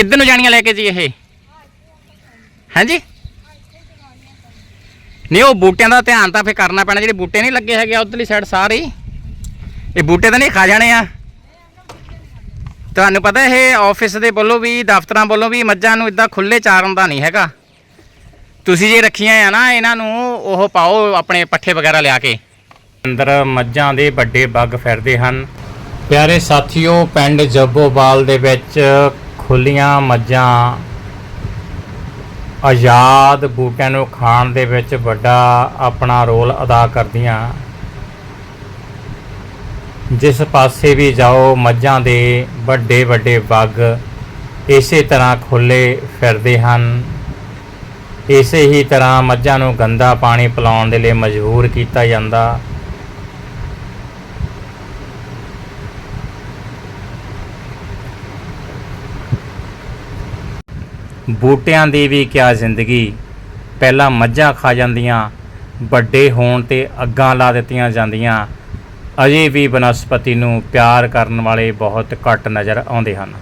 ਕਿੱਧਰ ਨੂੰ ਜਾਣੀਆਂ ਲੈ ਕੇ ਜੀ ਇਹ? ਹਾਂਜੀ? ਨਹੀਂ, ਉਹ ਬੂਟਿਆਂ ਦਾ ਧਿਆਨ ਤਾਂ ਫੇ ਕਰਨਾ ਪੈਣਾ, ਜਿਹੜੇ ਬੂਟੇ ਨਹੀਂ ਲੱਗੇ ਹੈਗੇ ਉਧਰਲੀ ਸਾਈਡ ਸਾਰੇ ਇਹ ਬੂਟੇ ਤਾਂ ਨਹੀਂ ਖਾ ਜਾਣੇ ਆ। ਤੁਹਾਨੂੰ ਪਤਾ ਇਹ ਆਫਿਸ ਦੇ ਵੱਲੋਂ ਵੀ, ਦਫ਼ਤਰਾਂ ਵੱਲੋਂ ਵੀ ਮੱਝਾਂ ਨੂੰ ਇਦਾਂ ਖੁੱਲੇ ਚਾਰਨ ਦਾ ਨਹੀਂ ਹੈਗਾ। ਤੁਸੀਂ ਜੇ ਰੱਖੀਆਂ ਆ ਨਾ, ਇਹਨਾਂ ਨੂੰ ਉਹ ਪਾਓ ਆਪਣੇ ਪੱਠੇ ਵਗੈਰਾ ਲਿਆ ਕੇ। ਅੰਦਰ ਮੱਝਾਂ ਦੇ ਵੱਡੇ ਬੱਗ ਫਿਰਦੇ ਹਨ। ਪਿਆਰੇ ਸਾਥੀਓ, ਪਿੰਡ ਜੱਬੋਵਾਲ ਦੇ ਵਿੱਚ ਖੁੱਲੀਆਂ ਮੱਝਾਂ ਆਜ਼ਾਦ ਬੂਟਿਆਂ ਨੂੰ ਖਾਣ ਦੇ ਵਿੱਚ ਵੱਡਾ ਆਪਣਾ ਰੋਲ ਅਦਾ ਕਰਦੀਆਂ। ਜਿਸ ਪਾਸੇ ਵੀ ਜਾਓ, ਮੱਝਾਂ ਦੇ ਵੱਡੇ ਵੱਡੇ ਬੱਗ ਇਸੇ ਤਰ੍ਹਾਂ ਖੁੱਲੇ ਫਿਰਦੇ ਹਨ। ਇਸੇ ਹੀ ਤਰ੍ਹਾਂ ਮੱਝਾਂ ਨੂੰ ਗੰਦਾ ਪਾਣੀ ਪਿਲਾਉਣ ਦੇ ਲਈ ਮਜਬੂਰ ਕੀਤਾ ਜਾਂਦਾ। ਬੂਟਿਆਂ ਦੀ ਵੀ ਕਿਆ ਜ਼ਿੰਦਗੀ। ਪਹਿਲਾਂ ਮੱਝਾਂ ਖਾ ਜਾਂਦੀਆਂ, ਵੱਡੇ ਹੋਣ ਤੇ ਅੱਗਾਂ ਲਾ ਦਿੱਤੀਆਂ ਜਾਂਦੀਆਂ। ਅਜੇ ਵੀ ਬਨਸਪਤੀ ਨੂੰ ਪਿਆਰ ਕਰਨ ਵਾਲੇ ਬਹੁਤ ਘੱਟ ਨਜ਼ਰ ਆਉਂਦੇ ਹਨ।